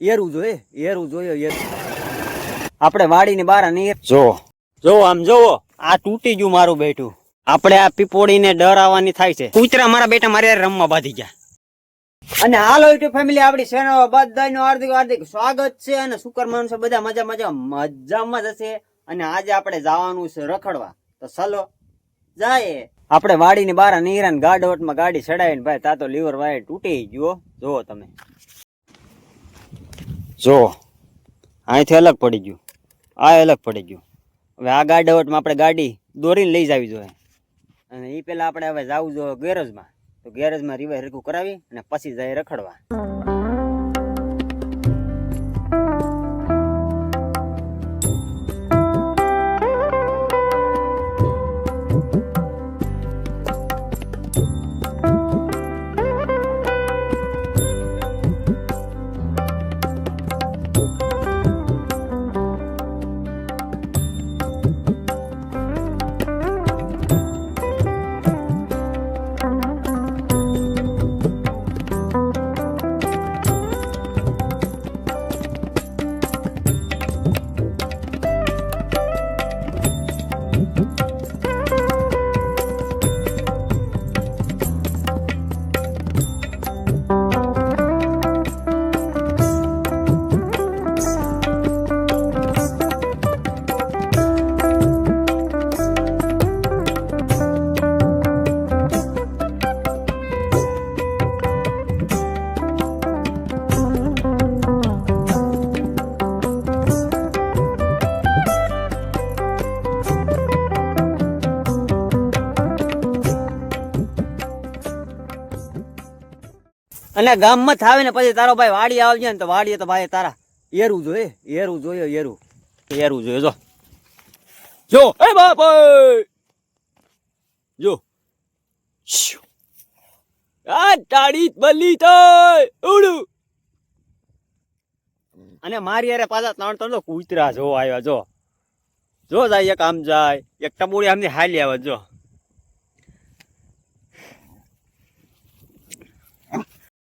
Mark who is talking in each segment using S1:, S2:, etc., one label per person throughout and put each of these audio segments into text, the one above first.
S1: એરું જોઈએ એરું જોઈએ આપણે વાડીની બાર નહીં જો જો આમ જોવો, આ તૂટી ગયું મારું બેઠું આપણે આ પીપોડીને ડરાવવાની થાય છે. કૂતરા મારા બેટા મારે રમવા બાંધી ગયા. અને હાલો યુટ્યુબ ફેમિલી આપણી ચેનલ બધાનો હાર્દિક હાર્દિક સ્વાગત છે અને શુકર માનશે બધા મજા મજા, મજામાં જ હશે. અને આજે આપણે જવાનું છે રખડવા. તો ચાલો જાય આપણે વાડીની બાર નીરાન ગાડવટમાં ગાડી ચડાવીને ભાઈ, તા તો લીવર વાયર તૂટી ગયો. જુઓ તમે. જો, અહીંથી અલગ પડી ગયું. આ અલગ પડી ગયું. હવે આ ગાડવટમાં આપણે ગાડી દોરીને લઈ જવી જોઈએ. અને એ પહેલાં આપણે હવે જવું જોઈએ ગેરેજમાં. તો ગેરેજમાં રિવાય હરકું કરાવી અને પછી જાય રખડવા. અને ગામમાં થાવે ને પછી તારો ભાઈ વાડી આવજે ને તો વાડીએ તો ભાઈ તારા એરું જોઈએ, એરું જોયો એરું. એરું જોઈએ, જો. જો, એ બાપ જો. આ ટાળી બલી તો ઉડું. અને મારી અરે પાછા ત્રણ ત્રણ કૂતરા જો આવ્યા, જો. જો જાય, એક આમ જાય, એક ટબુડી આમની હાલી આવે, જો.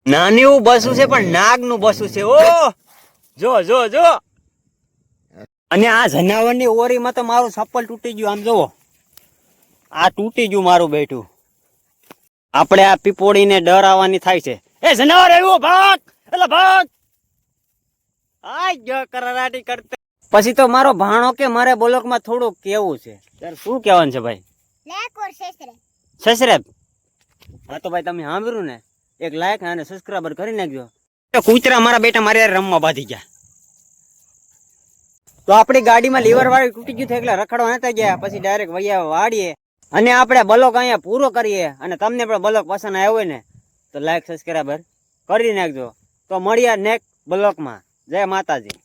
S1: નાની બસું છે પણ નાગનું બસું છે ઓ જો જો જો. અને આ જનાવરની ઓરીમાં તો મારું ચપ્પલ તૂટી ગયું આમ જોવો. આ તૂટી ગયું મારું બેઠું આપણે આ પીપોડીને ડર આવવાની થાય છે. એ જનાવર આવ્યો ભાગ! એટલે ભાગ! આય જો કરાટી કરતે. પછી તો મારો ભાણો કે મારે બોલકમાં થોડું કેવું છે. યાર શું કહેવાનું છે ભાઈ? સસરેબ હા તો ભાઈ તમે સાંભળ્યું ને? એક લાઈક અને સબસ્ક્રાઈબર કરી નાખજો. કૂતરા મારા બેટા મારે રમવા બાંધી ગયા. તો આપણી ગાડીમાં લીવર વાળી તૂટી ગયું એટલે રખડવા નતા ગયા. પછી ડાયરેક્ટ વૈયા વાડીએ અને આપણે બ્લોક અહીંયા પૂરો કરીએ. અને તમને પણ બ્લોક પસંદ આવ્યો હોય ને, તો લાઈક સબસ્ક્રાઈબર કરી નાખજો. તો મળીએ નેક્સ્ટ બ્લોકમાં. જય માતાજી.